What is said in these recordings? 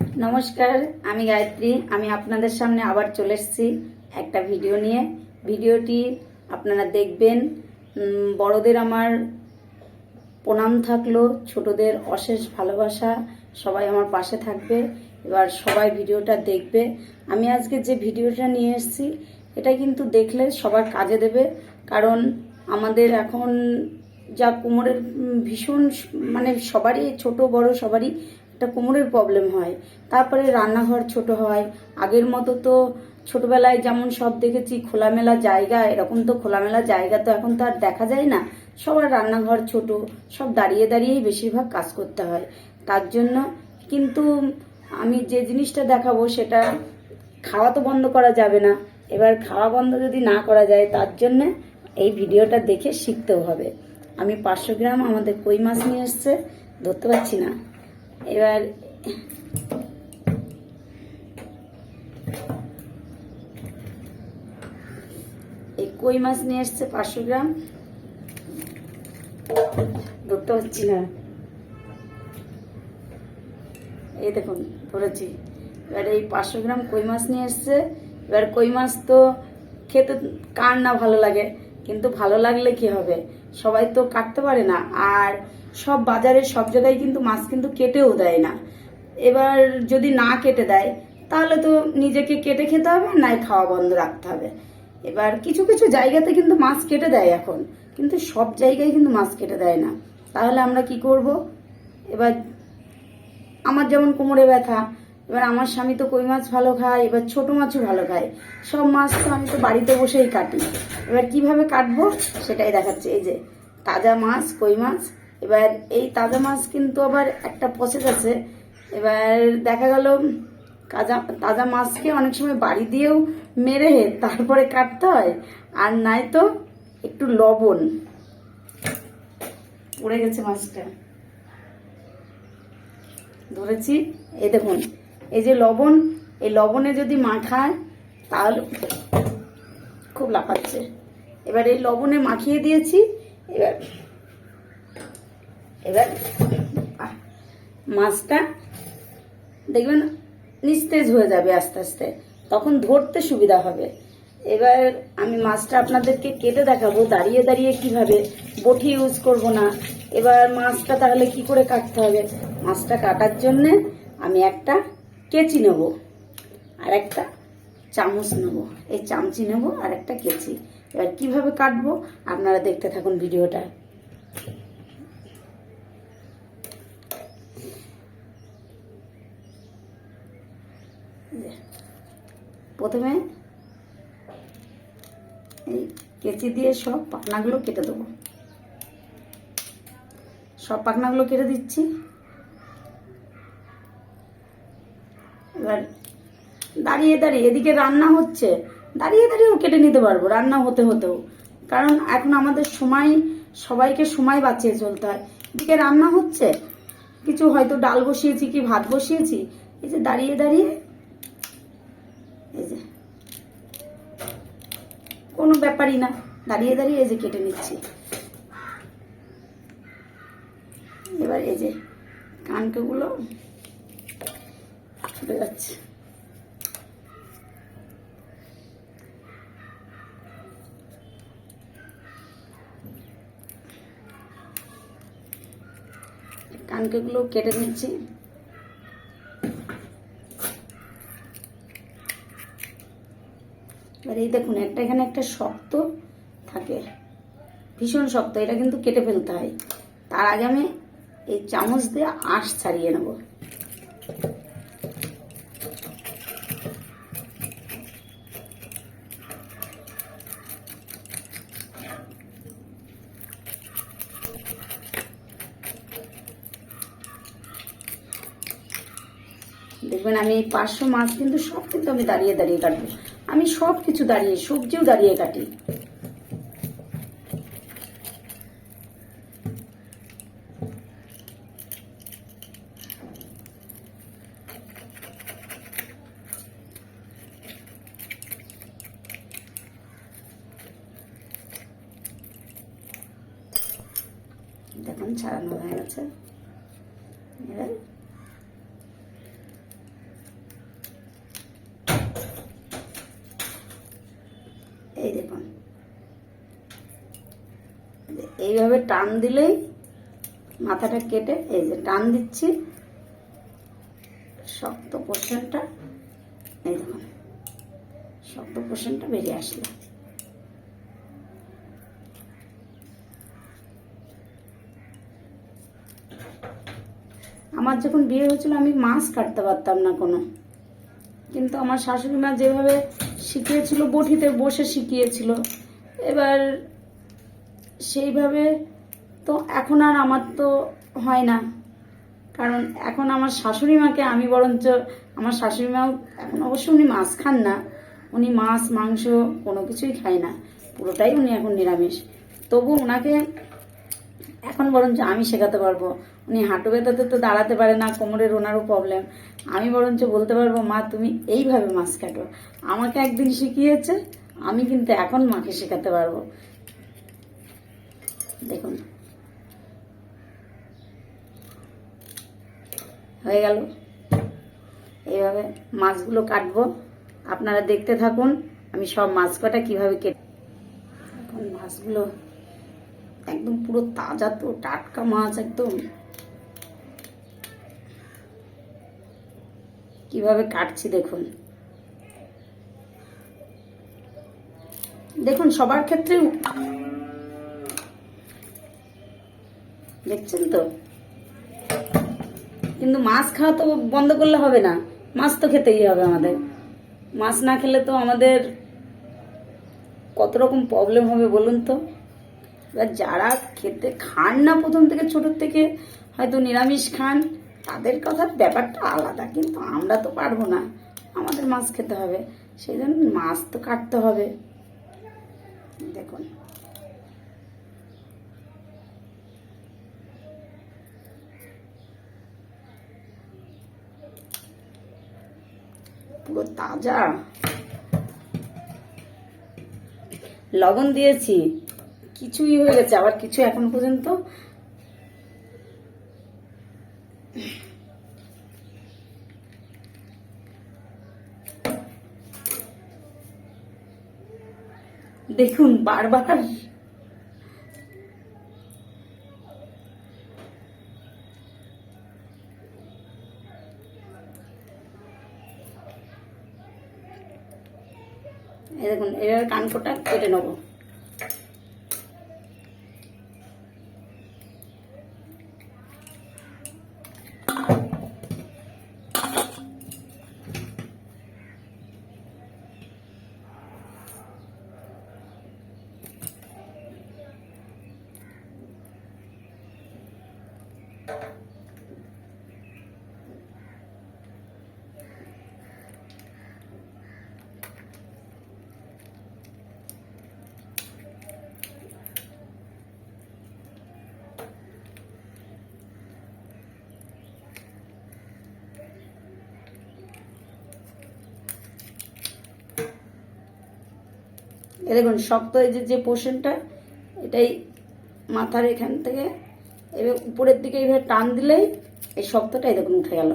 নমস্কার, আমি গায়ত্রী। আমি আপনাদের সামনে আবার চলে এসেছি একটা ভিডিও নিয়ে। ভিডিওটি আপনারা দেখবেন বড়দের আমার প্রণাম থাকল, ছোটদের অশেষ ভালোবাসা, সবাই আমার পাশে থাকবে, এবার সবাই ভিডিওটা দেখবে। আমি আজকে যে ভিডিওটা নিয়ে এসেছি, এটা কিন্তু দেখলে সবার কাজে দেবে, কারণ আমাদের এখন যা কোমরের ভীষণ মানে সবারই, ছোট, বড় সবারই একটা কোমরের প্রবলেম হয়। তারপরে রান্নাঘর ছোট হয়। আগের মতো তো ছোটবেলায় যেমন সব দেখেছি খোলামেলা জায়গা, এরকম তো খোলামেলা জায়গা তো এখন তো আর দেখা যায় না। সবার রান্নাঘর ছোট, সব দাঁড়িয়ে দাঁড়িয়েই বেশিরভাগ কাজ করতে হয়। তার জন্য কিন্তু আমি যে জিনিসটা দেখাবো সেটা খাওয়া তো বন্ধ করা যাবে না। এবার খাওয়া বন্ধ যদি না করা যায়, তার জন্য এই ভিডিওটা দেখে শিখতেও হবে। আমি পাঁচশো গ্রাম আমাদের কই মাছ নিয়ে এসছে, ধরতে পারছি না। এবার এই কই মাছ নিয়ে এসছে? পাঁচশো গ্রাম। ধরতে পারছি না। এই দেখুন, ধরেছি। এবার এই পাঁচশো গ্রাম কই মাছ নিয়ে এসছে। এবার কই মাছ তো খেতে কার না ভালো লাগে, কিন্তু ভালো লাগলে কি হবে? সবাই তো কাটতে পারে না। আর সব বাজারে সব জায়গায় কিন্তু মাছ কিন্তু কেটেও দেয় না। এবার যদি না কেটে দেয়, তাহলে তো নিজেকে কেটে খেতে হবে, নাই খাওয়া বন্ধ রাখতে হবে। এবার কিছু কিছু জায়গাতে কিন্তু মাছ কেটে দেয় এখন, কিন্তু সব জায়গায় কিন্তু মাছ কেটে দেয় না। তাহলে আমরা কি করব? এবার আমার যেমন কোমরে ব্যথা, এবার আমার স্বামী তো কই মাছ ভালো খায়, এবার ছোট মাছও ভালো খায়। সব মাছ তো আমি তো বাড়িতে বসেই কাটি। এবার কীভাবে কাটবো? সেটাই দেখাচ্ছে। এই যে, তাজা মাছ, কই মাছ এবার এই তাজা মাছ কিন্তু আবার একটা প্রসেস আছে। এবার দেখা গেল, কাজা, তাজা মাছকে অনেক সময় বাড়ি দিয়েও মেরে তারপরে কাটতে হয়। আর নাই তো একটু লবণ। পড়ে গেছে মাছটা। ধরেছি, এই দেখুন, এই যে লবণ, এই লবণে যদি মাখায় তাহলে খুব লাফাচ্ছে। এবার এই লবণে মাখিয়ে দিয়েছি, এবার এবার মাছটা দেখবেন নিস্তেজ হয়ে যাবে আস্তে আস্তে। তখন ধরতে সুবিধা হবে। এবার আমি মাছটা আপনাদেরকে কেটে দেখাবো, দাঁড়িয়ে দাঁড়িয়ে কীভাবে। বটি ইউজ করব না। এবার মাছটা তাহলে কি করে কাটতে হবে? মাছটা কাটার জন্যে আমি একটা কেচি নেব আর একটা চামচ নেব। এই চামচি নেব আর একটা কেচি। এবার কীভাবে কাটবো? আপনারা দেখতে থাকুন ভিডিওটা। প্রথমে এই কেচি দিয়ে সব পাখনাগুলো কেটে দেবো। সব পাখনাগুলো কেটে দিচ্ছি। এবার দাঁড়িয়ে দাঁড়িয়ে, এদিকে রান্না হচ্ছে। দাঁড়িয়ে, দাঁড়িয়েও কেটে নিতে পারব, রান্না হতে হতেও। কারণ এখন আমাদের সময়, সবাইকে সময় বাঁচিয়ে চলতে হয়। এদিকে রান্না হচ্ছে। কিছু হয়তো ডাল বসিয়েছি কি ভাত বসিয়েছি। এই যে দাঁড়িয়ে দাঁড়িয়ে এই যে কোনো ব্যাপারই না। দাঁড়িয়ে দাঁড়িয়ে এই যে কেটে নিচ্ছি। এবার এই যে কানকেগুলো ছুটে যাচ্ছে। কানকেগুলো কেটে নিচ্ছি। এবার এই দেখুন, একটা এখানে একটা শক্ত থাকে। ভীষণ শক্ত, এটা কিন্তু কেটে ফেলতে হয়। তার আগে আমি এই চামচ দিয়ে আঁশ ছাড়িয়ে নেব। দেখবেন আমি এই পাঁচশো মাছ কিন্তু সব কিন্তু আমি দাঁড়িয়ে দাঁড়িয়ে কাটবো। আমি সব কিছু দাঁড়িয়ে সবজিও দাঁড়িয়ে কাটি। দেখুন ছাড়ানো হয়ে গেছে। এবার এইভাবে টান দিলেই মাথাটা কেটে এই যে টান দিচ্ছি। শক্ত পোর্শনটা এই দেখুন, শক্ত পোর্শনটা বেরিয়ে আসলো। আমার যখন বিয়ে হয়েছিল, আমি মাছ কাটতে পারতাম না কোনো। কিন্তু আমার শাশুড়ি মা যেভাবে শিখিয়েছিল, বটিতে বসে শিখিয়েছিল, এবার সেইভাবে তো এখন আর আমার তো হয় না। কারণ এখন আমার শাশুড়ি মাকে আমি বরঞ্চ আমার শাশুড়ি মাও এখন অবশ্য উনি মাছ খান না। উনি মাছ, মাংস কোনো কিছুই খায় না। পুরোটাই উনি এখন নিরামিষ। তবু ওনাকে এখন বরঞ্চ আমি শেখাতে পারব। উনি হাঁটু ব্যথাতে তো দাঁড়াতে পারে না, কোমরের ওনারও প্রবলেম আমি বরঞ্চ বলতে পারব, মা, তুমি এইভাবে মাছ কাটো। আমাকে একদিন শিখিয়েছে, আমি কিন্তু এখন মাকে শেখাতে পারব। দেখুন। হয়ে গেল। এইভাবে মাছগুলো কাটবো। আপনারা দেখতে থাকুন, আমি সব মাছ কটা কীভাবে কেটে এখন মাছগুলো একদম পুরো তাজা তো, টাটকা মাছ একদম। কীভাবে কাটছি দেখুন। দেখুন, সবার ক্ষেত্রে দেখছেন তো? কিন্তু মাছ খাওয়া তো বন্ধ করলে হবে না। মাছ তো খেতেই হবে আমাদের। মাছ না খেলে তো আমাদের কত রকম প্রবলেম হবে বলুন তো? এবার যারা খেতে খান না প্রথম থেকে, ছোটোর থেকে, হয়তো নিরামিষ খান, তাদের কথার ব্যাপারটা আলাদা, কিন্তু আমরা তো পারব না। আমাদের মাছ খেতে হবে। সেই জন্য মাছ তো কাটতে হবে। দেখুন পুরো তাজা। লবণ দিয়েছি। কিছুই হয়ে গেছে আবার কিছু এখন পর্যন্ত। দেখুন বারবার এবার কানকোটা কেটে নেব। এ দেখুন, শক্ত এই যে যে পোর্শনটা এটাই মাথার এখান থেকে, এবার উপরের দিকে এইভাবে টান দিলেই এই শক্তটাই দেখুন উঠে গেল।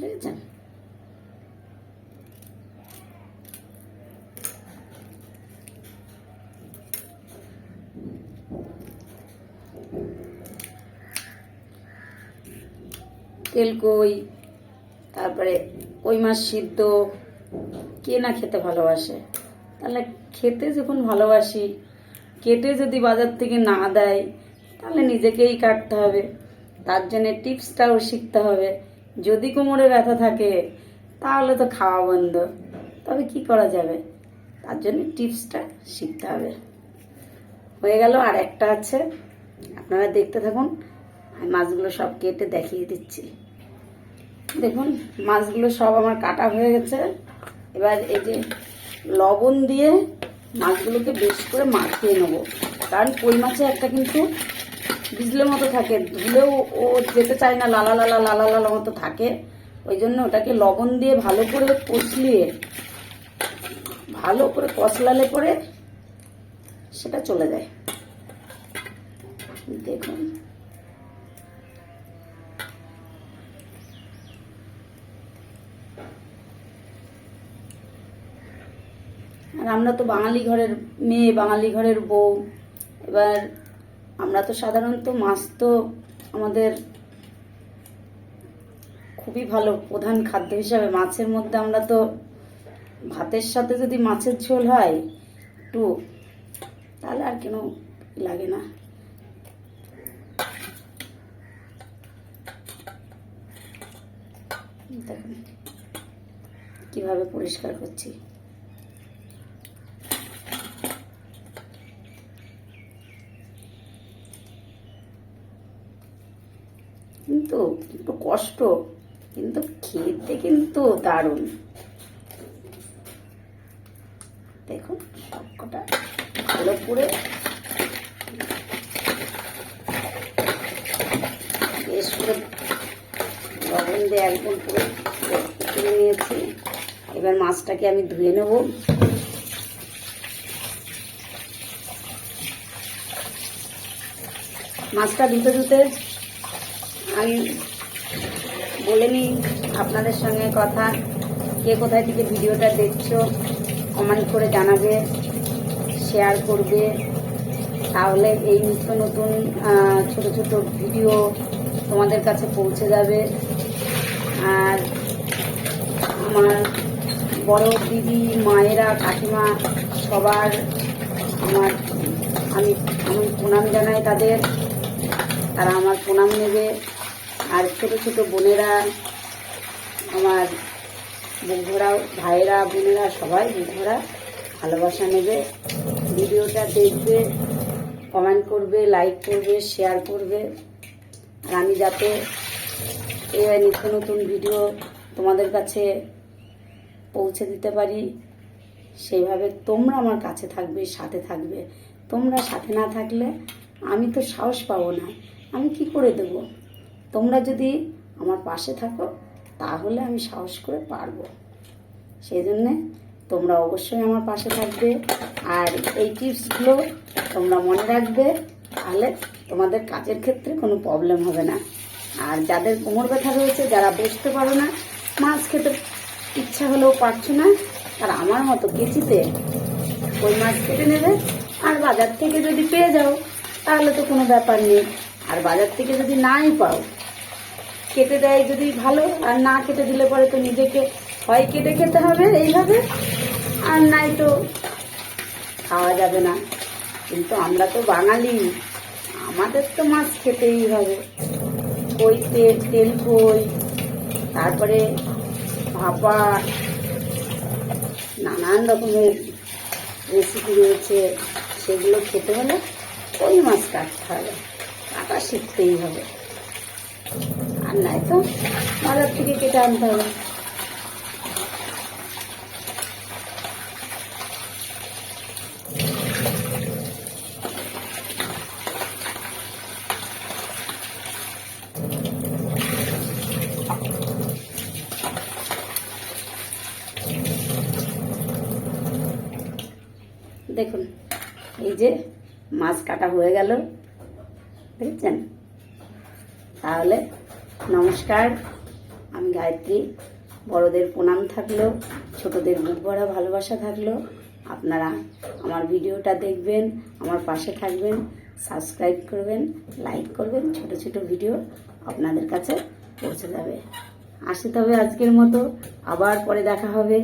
দেখেছেন? তেলকই তারপরে কই মাছ সিদ্ধ, কে না খেতে ভালোবাসে? তাহলে খেতে যখন ভালোবাসি, কেটে যদি বাজার থেকে না দেয়, তাহলে নিজেকেই কাটতে হবে। তার জন্য টিপসটাও শিখতে হবে। যদি কোমরে ব্যথা থাকে, তাহলে তো খাওয়া বন্ধ। তবে কি করা যাবে? তার জন্য টিপসটা শিখতে হবে। হয়ে গেল আর একটা আছে। আপনারা দেখতে থাকুন। আমি মাছগুলো সব কেটে দেখিয়ে দিচ্ছি। দেখুন, মাছগুলো সব আমার কাটা হয়ে গেছে। এবার এই যে লবণ দিয়ে মাছগুলোকে বেশ করে মাখিয়ে নেব। কারণ কই মাছে একটা কিন্তু বিজলের মতো থাকে, ধুলেও ও যেতে চায় না, লালা লালা লালা লালা মতো থাকে। ওই জন্য ওটাকে লবণ দিয়ে ভালো করে কষলিয়ে, ভালো করে কষলালে পরে সেটা চলে যায়। দেখুন। আমরা তো বাঙালি ঘরের মেয়ে, বাঙালি ঘরের বউ। এবার আমরা তো সাধারণত মাছ তো আমাদের খুবই ভালো প্রধান খাদ্য হিসাবে। মাছের মধ্যে আমরা তো ভাতের সাথে যদি মাছের ঝোল হয় একটু, তাহলে আর কেন লাগে না। দেখুন, কীভাবে পরিষ্কার করছি। কিন্তু একটু কষ্ট, কিন্তু খেতে কিন্তু দারুণ। দেখুন, সবকটা ভালো করে বেশ করে লবণ দিয়ে একদম পুরো তুলে নিয়েছি। এবার মাছটাকে আমি ধুয়ে নেব। মাছটা ধুতে ধুতে আমি বলে নিই আপনাদের সঙ্গে কথা। কে কোথায় থেকে ভিডিওটা দেখছ, কমেন্ট করে জানাবে শেয়ার করবে। তাহলে এই নিত্য নতুন ছোট ছোট ভিডিও তোমাদের কাছে পৌঁছে যাবে। আর আমার বড় দিদি, মায়েরা, কাকিমা সবার আমার, আমি আমি প্রণাম জানাই তাদের। তারা আমার প্রণাম নেবে। আর ছোট ছোট বোনেরা, আমার বুকভরা ভাইয়েরা, বোনেরা, সবাই বুকভরা ভালোবাসা নেবে। ভিডিওটা দেখবে কমেন্ট করবে লাইক করবে শেয়ার করবে। আর আমি যাতে এ নিত্য নতুন ভিডিও তোমাদের কাছে পৌঁছে দিতে পারি, সেইভাবে তোমরা আমার কাছে থাকবে, সাথে থাকবে। তোমরা সাথে না থাকলে আমি তো সাহস পাবো না। আমি কি করে দেব? তোমরা যদি আমার পাশে থাকো, তাহলে আমি সাহস করে পারব। সেই জন্যে তোমরা অবশ্যই আমার পাশে থাকবে। আর এই টিপসগুলো তোমরা মনে রাখবে, তাহলে তোমাদের কাজের ক্ষেত্রে কোনো প্রবলেম হবে না। আর যাদের কোমর ব্যথা রয়েছে, যারা বসতে পারো না, মাছ খেতে ইচ্ছা হলেও পারছ না আর আমার মতো কেচিতে ওই মাছ কেটে নেবে। আর বাজার থেকে যদি পেয়ে যাও, তাহলে তো কোনো ব্যাপার নেই। আর বাজার থেকে যদি নাই পাও কেটে দেয় যদি ভালো, আর না কেটে দিলে পরে তো নিজেকে হয় কেটে খেতে হবে এইভাবে। আর নাই তো খাওয়া যাবে না। কিন্তু আমরা তো বাঙালি, আমাদের তো মাছ খেতেই হবে। কই তেল তেল কই? তারপরে ভাপা, নানান রকমের রেসিপি রয়েছে। সেগুলো খেতে হলে ওই মাছ কাটতে হবে? কাটা শিখতেই হবে। আর নাই তো। বাজার থেকে কেটে আনতে হবে। দেখুন, এই যে মাছ কাটা হয়ে গেল। দেখছেন? তাহলে নমস্কার, আমি গায়ত্রী। বড়দের প্রণাম থাকল, ছোটদের বুক ভরা ভালোবাসা থাকল। আপনারা আমার ভিডিওটা দেখবেন, আমার পাশে থাকবেন সাবস্ক্রাইব করবেন লাইক করবেন, ছোট ছোট ভিডিও আপনাদের কাছে পৌঁছে যাবে। আসে তবে আজকের মতো, আবার পরে দেখা হবে।